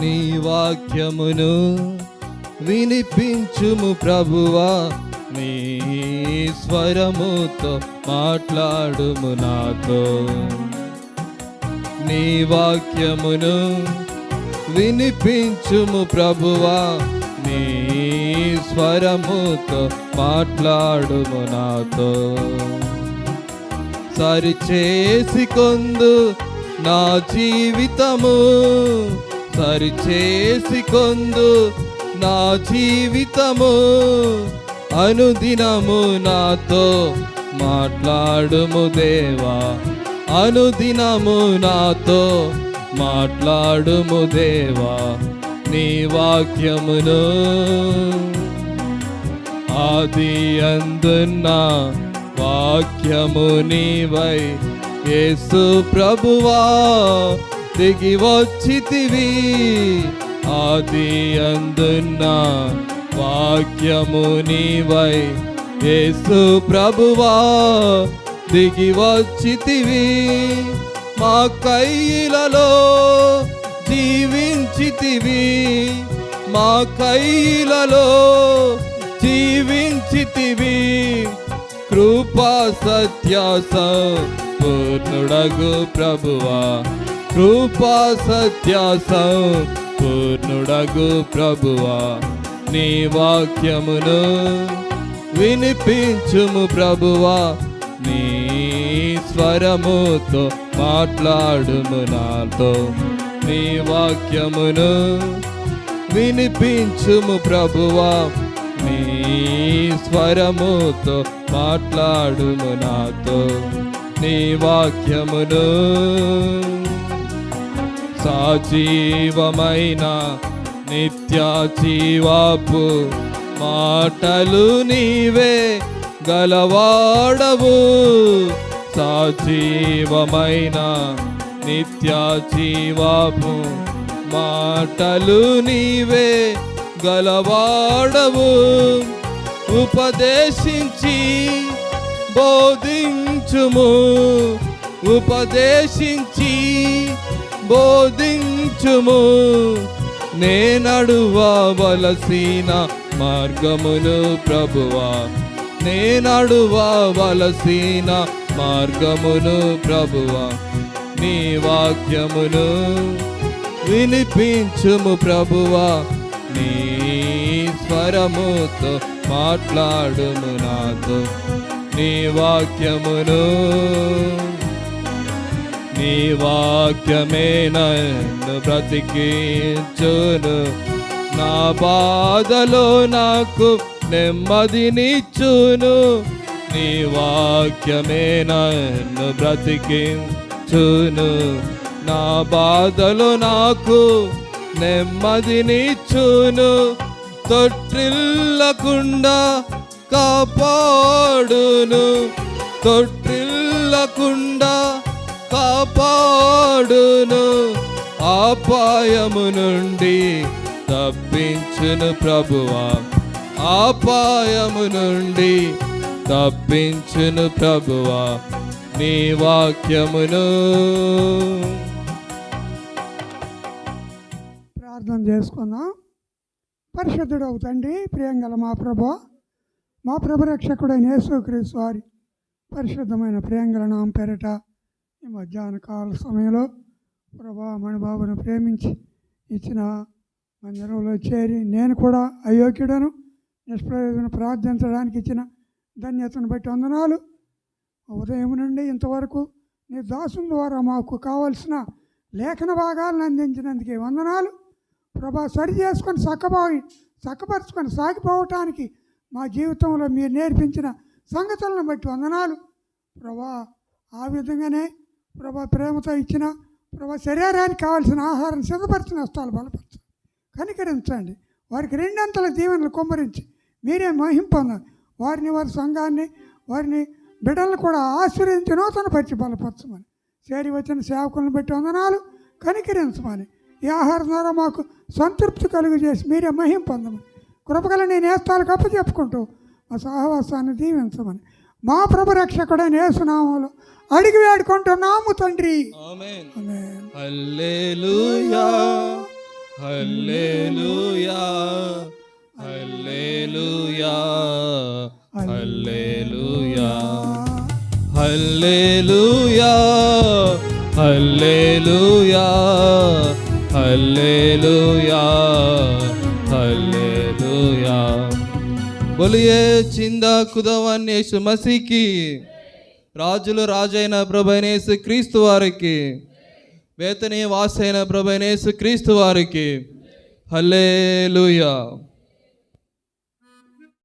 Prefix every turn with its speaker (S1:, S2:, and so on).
S1: నీ వాక్యమును వినిపించుము ప్రభువా. నీ స్వరముతో మాట్లాడుము నాతో. నీ వాక్యమును వినిపించుము ప్రభువా. నీ స్వరముతో మాట్లాడుము నాతో. సరిచేసి కొందు నా జీవితము. సరిచేసి కొందు నా జీవితము అనుదినము నాతో మాట్లాడుము దేవా. అనుదినము నాతో మాట్లాడుము దేవా. నీ వాక్యమును ఆది అందున్న వాక్యము నీవై. యేసు ప్రభువా దిగి వచ్చితివి. ఆది అందున్న వాక్యము నీవై. యేసు ప్రభువా దిగి వచ్చితివి. మా కైలలో జీవించితివి. మా కైలలో జీవించితివి. కృపా సత్యాస పూర్ణుడగు ప్రభువా. కృపా సత్యాస పూర్ణుడగు ప్రభువా నీ వాక్యమును వినిపించుము ప్రభువా నీ స్వరముతో మాట్లాడుము నాతో నీ వాక్యమును వినిపించుము ప్రభువా నీ స్వరముతో మాట్లాడుము నాతో నీ వాక్యమును సజీవమైన నిత్య జీవాపు మాటలు నీవే గలవాడవు. సజీవమైన నిత్య జీవాపు మాటలు నీవే గలవాడవు. ఉపదేశించి బోధించుము. ఉపదేశించి బోధించుము. నేనడువలసిన మార్గమును ప్రభువా. నేనడువలసిన మార్గమును ప్రభువా. నీ వాక్యమును వినిపించుము ప్రభువా. నీ స్వరముతో మాట్లాడుము నాతో. నీ వాక్యమును నీ వాక్యమే నన్ను బ్రతికించును. నా బాధలో నాకు నెమ్మదినిచ్చును. నీ వాక్యమే నన్ను బ్రతికించును. నా బాధలో నాకు నెమ్మదినిచ్చును. తొట్టిల్లకుండా కాపాడును. తొట్టిల్లకుండా కాపాడును ఆపాయము నుండి తప్పించును ప్రభువా. ఆపాయము నుండి తప్పించును ప్రభువా నీ వాక్యమును.
S2: ప్రార్థన చేసుకుందాం. పరిశుద్ధుడు అవుతండి ప్రియంగల మా ప్రభు మా ప్రభు రక్షకుడైన యేసుక్రీస్తు వారి పరిశుద్ధమైన ప్రియంగల నామ పెరట ఈ మధ్యాహ్న కాల సమయంలో ప్రభా మణిబాబును ప్రేమించి ఇచ్చిన మందిరంలో చేరి నేను కూడా అయోగ్యుడను నిష్ప్రయోజన ప్రార్థించడానికి ఇచ్చిన ధన్యతను బట్టి వందనాలు. ఉదయం నుండి ఇంతవరకు నీ దాసుల ద్వారా మాకు కావలసిన లేఖన భాగాలను అందించినందుకే వందనాలు. ప్రభా సరి చేసుకొని చక్కబో చక్కపరుచుకొని సాగిపోవటానికి మా జీవితంలో మీరు నేర్పించిన సంగతులను బట్టి వందనాలు. ప్రభా ఆ విధంగానే ప్రభా ప్రేమతో ఇచ్చిన ప్రభా శరీరానికి కావాల్సిన ఆహారం సిద్ధపరిచిన వస్తాలు బలపరచు. కనికరించండి. వారికి రెండంతల దీవెనలు కుమ్మరించి మీరే మహిం పొందాలి వారిని వారి సంఘాన్ని వారిని బిడ్డలను కూడా ఆశ్రయించి నూతన పరిచి బలపరచమని. చేరి వచ్చిన సేవకులను బట్టి వందనాలు. కనికరించమని. ఈ ఆహారం ద్వారా మాకు సంతృప్తి కలుగు చేసి మీరే మహిం పొందమని. కృపగల నేను నేస్తాలకు అప్పచెప్పుకుంటూ మా సహవాసాన్ని దీవించమని. మా ప్రభు రక్షకుడైన యేసునామములు అడిగి వేడుకుంటున్నాము తండ్రి.
S1: హల్లెలూయా హల్లెలూయా హల్లెలూయా. బొలియే చిందా కుదవాన్ని యేసు మసీకి రాజులు రాజైన ప్రభనేసు క్రీస్తు వారికి వేతని వాసైన ప్రభనేసు క్రీస్తు వారికి. హల్లెలూయా.